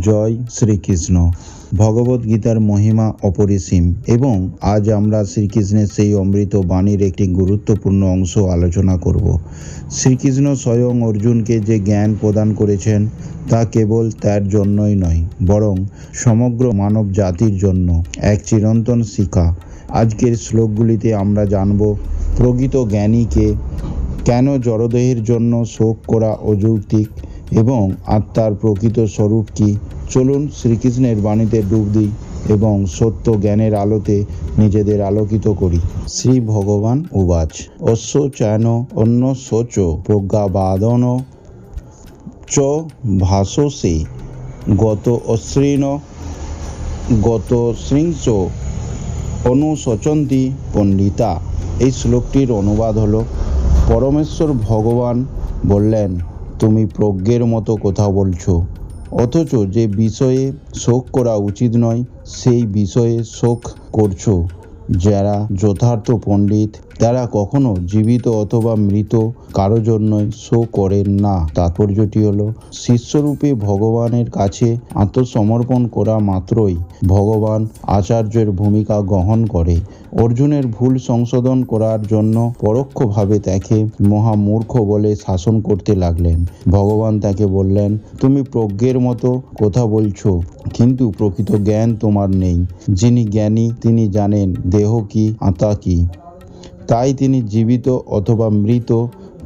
জয় শ্রীকৃষ্ণ। ভগবত গীতার মহিমা অপরিসীম এবং আজ আমরা শ্রীকৃষ্ণের সেই অমৃত বাণীর একটি গুরুত্বপূর্ণ অংশ আলোচনা করব। শ্রীকৃষ্ণ স্বয়ং অর্জুনকে যে জ্ঞান প্রদান করেছেন তা কেবল তার জন্যই নয়, বরং সমগ্র মানব জাতির জন্য এক চিরন্তন শিক্ষা আজকের শ্লোকগুলিতে আমরা জানব, প্রকৃত জ্ঞানীকে কেন জড়দেহের জন্য শোক করা অযৌক্তিক? এবং আত্মার প্রকৃত স্বরূপ কি? চলুন শ্রীকৃষ্ণের বাণীতে ডুব দিই এবং সত্য জ্ঞানের আলোতে নিজেদের আলোকিত করি। শ্রী ভগবান উবাচ। অশ্ব চায়ন অন্য শোচ প্রজ্ঞাবাদন চ ভাসসে গত অশ্লীন গত শৃংস অনুশচন্তি পণ্ডিতা। এই শ্লোকটির অনুবাদ হলো, পরমেশ্বর ভগবান বললেন তুমি প্রজ্ঞের মতো কথা বলছো। অথচ যে বিষয়ে শোক করা উচিত নয়, সেই বিষয়ে শোক করছ। যারা যথার্থ পণ্ডিত, তারা কখনো জীবিত অথবা মৃত, কারও জন্যই শো করেন না। তাৎপর্যটি হলো, শিষ্যরূপে ভগবানের কাছে আত্মসমর্পণ করা মাত্রই ভগবান আচার্যের ভূমিকা গ্রহণ করে। অর্জুনের ভুল সংশোধন করার জন্য পরোক্ষভাবে তাকে মহামূর্খ বলে শাসন করতে লাগলেন। ভগবান তাকে বললেন, তুমি প্রজ্ঞের মতো কথা বলছো, কিন্তু প্রকৃত জ্ঞান তোমার নেই। যিনি জ্ঞানী, তিনি জানেন দেহ কি, আত্মা কি। তাই তিনি জীবিত অথবা মৃত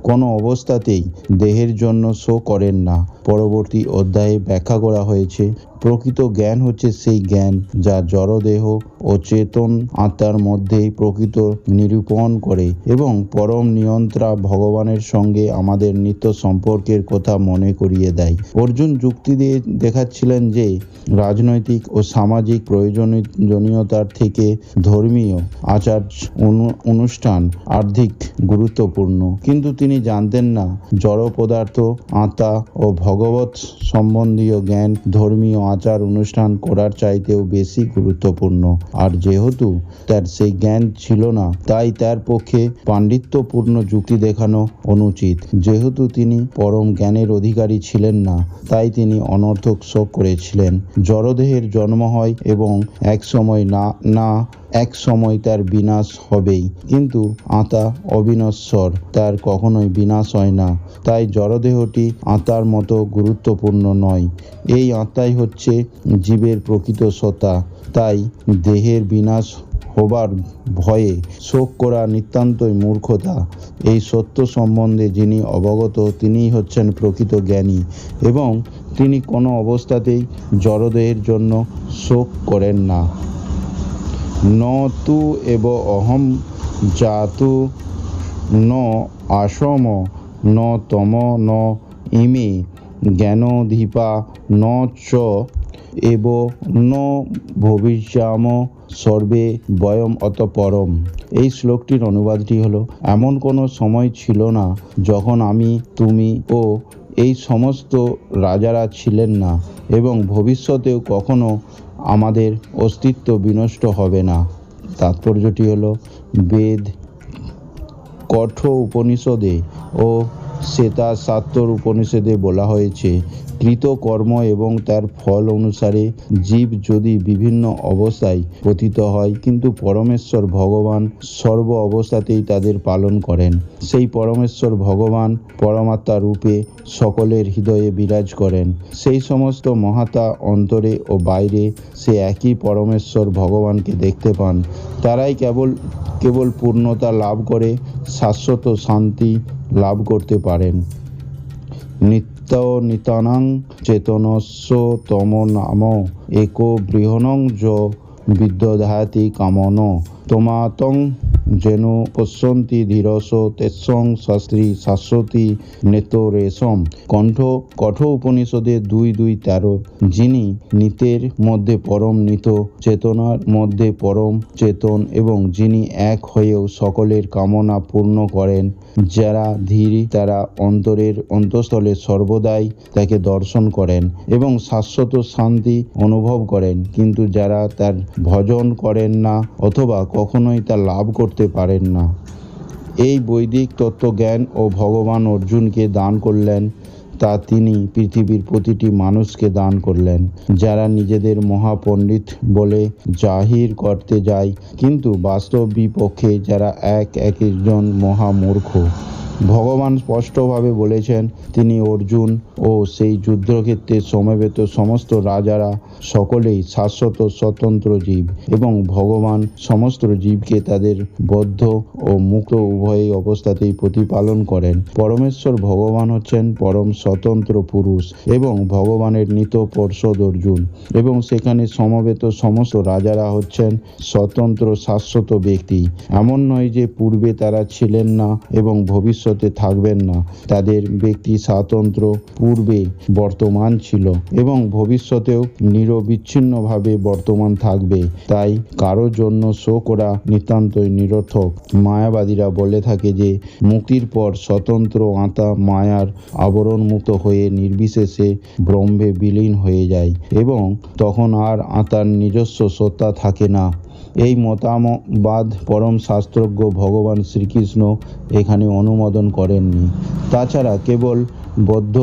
কোনো অবস্থাতেই দেহের জন্য শো করেন না। পরবর্তী অধ্যায়ে ব্যাখ্যা করা হয়েছে প্রকৃত জ্ঞান হচ্ছে সেই জ্ঞান যা জড়দেহ ও চেতন আত্মার মধ্যেই প্রকৃত নিরূপণ করে এবং পরম নিয়ন্ত্রা ভগবানের সঙ্গে আমাদের নিত্য সম্পর্কের কথা মনে করিয়ে দেয়। অর্জুন যুক্তি দিয়ে দেখাচ্ছিলেন যে, রাজনৈতিক ও সামাজিক প্রয়োজনীয়তার থেকে ধর্মীয় আচার অনু- অনুষ্ঠান আর্ধিক গুরুত্বপূর্ণ। কিন্তু তিনি জানতেন না জড় পদার্থ আত্মা ও ভগবত সম্বন্ধীয় জ্ঞান ধর্মীয় আচার অনুষ্ঠান করার চাইতেও বেশি গুরুত্বপূর্ণ। আর যেহেতু তার সেই জ্ঞান ছিল না, তাই তার পক্ষে পাণ্ডিত্যপূর্ণ যুক্তি দেখানো অনুচিত। যেহেতু তিনি পরম জ্ঞানের অধিকারী ছিলেন না, তাই তিনি অনর্থক শোক করেছিলেন। জড়দেহের জন্ম হয় এবং এক সময় না না এক সময় তার বিনাশ হবেই। কিন্তু আত্মা অবিনশ্বর, তার কখনোই বিনাশ হয় না। তাই জড়দেহটি আত্মার মতো গুরুত্বপূর্ণ নয়। এই আত্মাই হচ্ছে জীবের প্রকৃত সত্তা। তাই দেহের বিনাশ হবার ভয়ে শোক করা নিতান্তই মূর্খতা। এই সত্য সম্বন্ধে যিনি অবগত, তিনিই হচ্ছেন প্রকৃত জ্ঞানী এবং তিনি কোনো অবস্থাতেই জড়দেহের জন্য শোক করেন না। ন তু এব অহম জাতু ন আশ্রম ন তম ন ইমে জ্ঞানধীপা ন চ এব ন ভবিষ্যাম সর্বে বয়ম অত পরম এই শ্লোকটির অনুবাদটি হলো, এমন কোনো সময় ছিল না যখন আমি, তুমি ও এই সমস্ত রাজারা ছিলেন না এবং ভবিষ্যতেও কখনো আমাদের অস্তিত্ব বিনষ্ট হবে না। তাৎপর্যটি হলো বেদ কঠো উপনিষদে ও শ্বেতা সাত্তর উপনিষদে বলা হয়েছে কৃতকর্ম এবং তার ফল অনুসারে জীব যদি বিভিন্ন অবস্থায় পতিত হয়, কিন্তু পরমেশ্বর ভগবান সর্ব অবস্থাতেই তাদের পালন করেন। সেই পরমেশ্বর ভগবান পরমাত্মা রূপে সকলের হৃদয়ে বিরাজ করেন। সেই সমস্ত মহাতা অন্তরে ও বাইরে সে একই পরমেশ্বর ভগবানকে দেখতে পান। তারাই কেবল কেবল পূর্ণতা লাভ করে, শাশ্বত শান্তি লাভ করতে পারেন। নিত্য নিতানাং চেতনস্য তম নাম এক বৃহণং য বিদ্যধাতি কামন। তোমাতং যেন পশ্যন্তি ধীরস তেসং শাস্ত্রী শাশ্বতী নেত রেশম। কণ্ঠ কঠ উপনিষদে দুই দুই তেরো। যিনি নিতের মধ্যে পরম নিত, চেতনার মধ্যে পরম চেতন এবং যিনি এক হয়েও সকলের কামনা পূর্ণ করেন, যারা ধীর তারা অন্তরের অন্তঃস্থলে সর্বদাই তাকে দর্শন করেন এবং শাশ্বত শান্তি অনুভব করেন। কিন্তু যারা তার ভজন করেন না অথবা কখনোই তা লাভ করতে পারেন না। এই বৈদিক তত্ত্বজ্ঞান ও ভগবান অর্জুনকে দান করলেন, তা তিনি পৃথিবীর প্রতিটি মানুষকে দান করলেন। যারা নিজেদের মহাপণ্ডিত বলে জাহির করতে যায়, কিন্তু বাস্তব বিপক্ষে যারা এক একজন মহামূর্খ। ভগবান স্পষ্টভাবে বলেছেন, তিনি অর্জুন ও সেই যুদ্ধক্ষেত্রে সমবেত সমস্ত রাজারা সকলেই শাশ্বত স্বতন্ত্র জীব এবং ভগবান সমস্ত জীবকে তাদের বদ্ধ ও মুক্ত উভয় অবস্থাতেই প্রতিপালন করেন। পরমেশ্বর ভগবান হচ্ছেন পরম স্বতন্ত্র পুরুষ এবং ভগবানের নিত পর্ষদ অর্জুন এবং সেখানে সমবেত সমস্ত রাজারা হচ্ছেন স্বতন্ত্র শাশ্বত ব্যক্তি। এমন নয় যে পূর্বে তারা ছিলেন না এবং ভবিষ্যতে থাকবেন না। তাদের ব্যক্তি স্বাতন্ত্র পূর্বে বর্তমান ছিল এবং ভবিষ্যতেও নিরবিচ্ছিন্নভাবে বর্তমান থাকবে। তাই কারও জন্য শো করা নিতান্তই নিরর্থক। মায়াবাদীরা বলে থাকে যে, মুক্তির পর স্বতন্ত্র আত্মা মায়ার আবরণমুক্ত হয়ে নির্বিশেষে ব্রহ্মে বিলীন হয়ে যায় এবং তখন আর আত্মার নিজস্ব সত্তা থাকে না। এই মতামবাদ পরম শাস্ত্রজ্ঞ ভগবান শ্রীকৃষ্ণ এখানে অনুমোদন করেননি। তাছাড়া কেবল বদ্ধ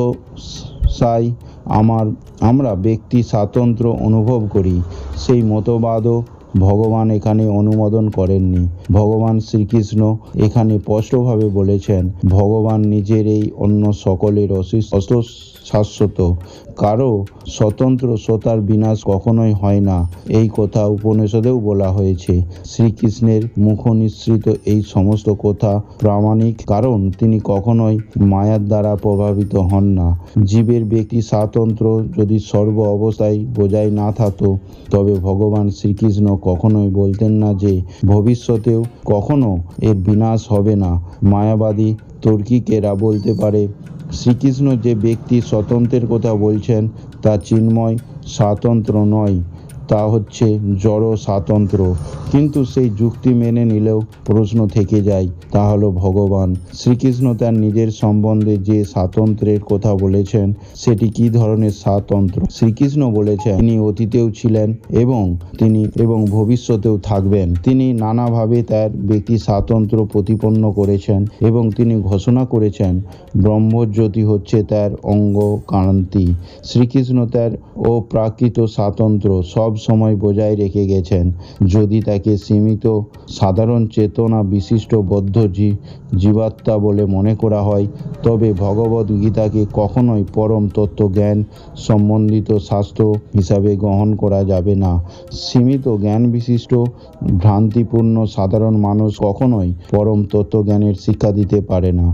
সাই আমার, আমরা ব্যক্তি স্বাতন্ত্র অনুভব করি। সেই মতবাদও ভগবান এখানে অনুমোদন করেননি। ভগবান শ্রীকৃষ্ণ এখানে স্পষ্টভাবে বলেছেন, ভগবান নিজের এই অন্য সকলের অস- শাশ্বত কারও স্বতন্ত্র শ্রোতার বিনাশ কখনোই হয় না। এই কথা উপনিষদেও বলা হয়েছে। শ্রীকৃষ্ণের মুখ নিঃসৃত এই সমস্ত কথা প্রামাণিক কারণ তিনি কখনোই মায়ার দ্বারা প্রভাবিত হন না। জীবের ব্যক্তি স্বাতন্ত্র যদি সর্ব অবস্থায় বোঝাই না থাকতো, তবে ভগবান শ্রীকৃষ্ণ কখনোই বলতেন না যে ভবিষ্যতেও কখনো এর বিনাশ হবে না। মায়াবাদী তর্কিকেরা বলতে পারে, শ্রীকৃষ্ণ যে ব্যক্তি স্বতন্ত্রের কথা বলছেন, তা চিন্ময় স্বাতন্ত্র নয়। তা হচ্ছে জড় স্বাতন্ত্র। কিন্তু সেই যুক্তি মেনে নিলেও প্রশ্ন থেকে যায়, তা হলো ভগবান। শ্রীকৃষ্ণ তার নিজের সম্বন্ধে যে স্বাতন্ত্র্যের কথা বলেছেন, সেটি কি ধরনের স্বাতন্ত্র? শ্রীকৃষ্ণ বলেছেন, তিনি অতীতেও ছিলেন এবং তিনি এবং ভবিষ্যতেও থাকবেন। তিনি নানাভাবে তার ব্যক্তি স্বাতন্ত্র্য প্রতিপন্ন করেছেন এবং তিনি ঘোষণা করেছেন, ব্রহ্মজ্যোতি হচ্ছে তার অঙ্গ কান্তি শ্রীকৃষ্ণ তার অপ্রাকৃত স্বাতন্ত্র্য সব সময় বজায় রেখে গেছেন। যদি তাকে সীমিত, সাধারণ চেতনা বিশিষ্ট বদ্ধ জীবাত্মা বলে মনে করা হয়, তবে ভগবদ গীতাকে কখনোই পরম তত্ত্ব জ্ঞান সম্বন্ধিত শাস্ত্র হিসাবে গ্রহণ করা যাবে না। সীমিত জ্ঞান বিশিষ্ট, ভ্রান্তিপূর্ণ সাধারণ মানুষ কখনোই পরম তত্ত্বজ্ঞানের শিক্ষা দিতে পারে না।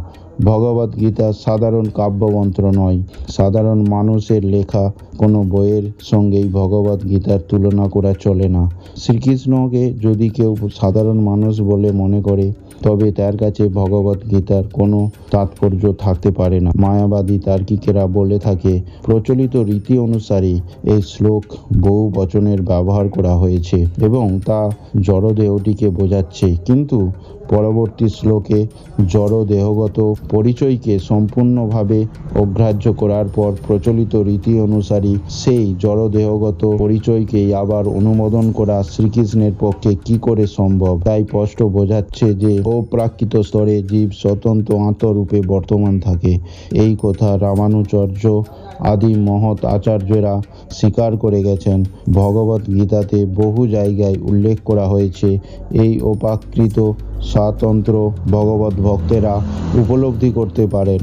ভগবদ গীতা সাধারণ কাব্যগ্রন্থ নয়, সাধারণ মানুষের লেখা কোনো বইয়ের সঙ্গেই ভগবদ গীতার তুলনা করা চলে না। শ্রীকৃষ্ণকে যদি কেউ সাধারণ মানুষ বলে মনে করে, তবে তার কাছে ভগবদ গীতার কোনো তাৎপর্য থাকতে পারে না। মায়াবাদী তার্কিকেরা বলে থাকে, প্রচলিত রীতি অনুসারে এই শ্লোক বহু বচনের ব্যবহার করা হয়েছে এবং তা জড়দেহটিকে বোঝাচ্ছে। কিন্তু পরবর্তী শ্লোকে জড় দেহগত পরিচয়কে সম্পূর্ণভাবে অগ্রাহ্য করার পর প্রচলিত রীতি অনুসারে সেই জড় দেহগত পরিচয়কেই আবার অনুমোদন করা শ্রীকৃষ্ণের পক্ষে কি করে সম্ভব? তাই স্পষ্ট বোঝাচ্ছে যে, অপ্রাকৃত স্তরে জীব স্বতন্ত্র আত্মরূপে বর্তমান থাকে। এই কথা রামানুচর্য আদি মহৎ আচার্যরা স্বীকার করে গেছেন। ভগবত গীতাতে বহু জায়গায় উল্লেখ করা হয়েছে, এই অপাকৃত স্বাতন্ত্র ভগবত ভক্তেরা উপলব্ধি করতে পারেন।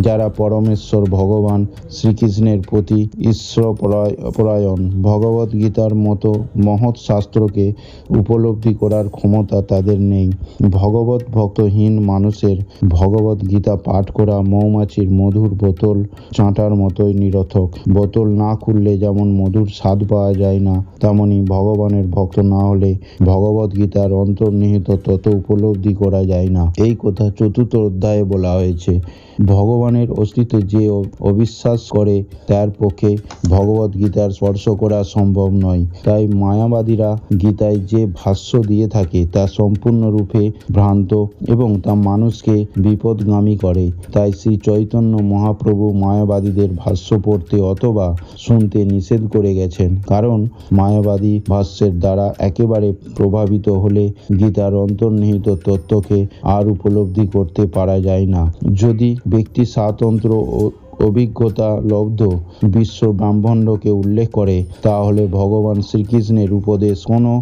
যারা পরমেশ্বর ভগবান শ্রীকৃষ্ণের প্রতি ঈশ্বর পরায়ণ ভগবত গীতার মতো মহৎ শাস্ত্রকে উপলব্ধি করার ক্ষমতা তাদের নেই। ভগবত ভক্তহীন মানুষের ভগবত গীতা পাঠ করা মৌমাছির মধুর বোতল চাঁটার মতোই নিরথক। বোতল না খুললে যেমন মধুর স্বাদ পাওয়া যায় না, তেমনি ভগবানের ভক্ত না হলে ভগবত গীতার অন্তর্নিহিত তত উপলব্ধি করা যায় না। এই কথা চতুর্থ অধ্যায়ে বলা হয়েছে। ভগবানের অস্তিত্বে যে অবিশ্বাস করে, তার পক্ষে ভগবত গীতার স্পর্শ করা সম্ভব নয়। তাই মায়াবাদীরা গীতায় যে ভাষ্য দিয়ে থাকে তা সম্পূর্ণরূপে ভ্রান্ত এবং তা মানুষকে বিপদগামী করে। তাই শ্রী চৈতন্য মহাপ্রভু মায়াবাদীদের ভাষ্য পড়তে অথবা শুনতে নিষেধ করে গেছেন। কারণ মায়াবাদী ভাষ্যের দ্বারা একেবারে প্রভাবিত হলে গীতার অন্তর্নিহিত তত্ত্বকে আর উপলব্ধি করতে পারা যায় না। যদি ব্যক্তি স্বাতন্ত্র ও অভিজ্ঞতা লব্ধ বিশ্ব ব্রাহ্মণ্ডকে উল্লেখ করে, তাহলে ভগবান শ্রীকৃষ্ণের উপদেশ কোনো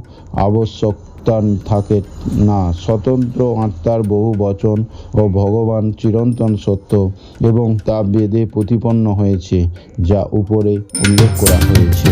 আবশ্যকতা থাকে না। স্বতন্ত্র আত্মার বহু বচন ও ভগবান চিরন্তন সত্য এবং তা বেদে প্রতিপন্ন হয়েছে, যা উপরে উল্লেখ করা হয়েছে।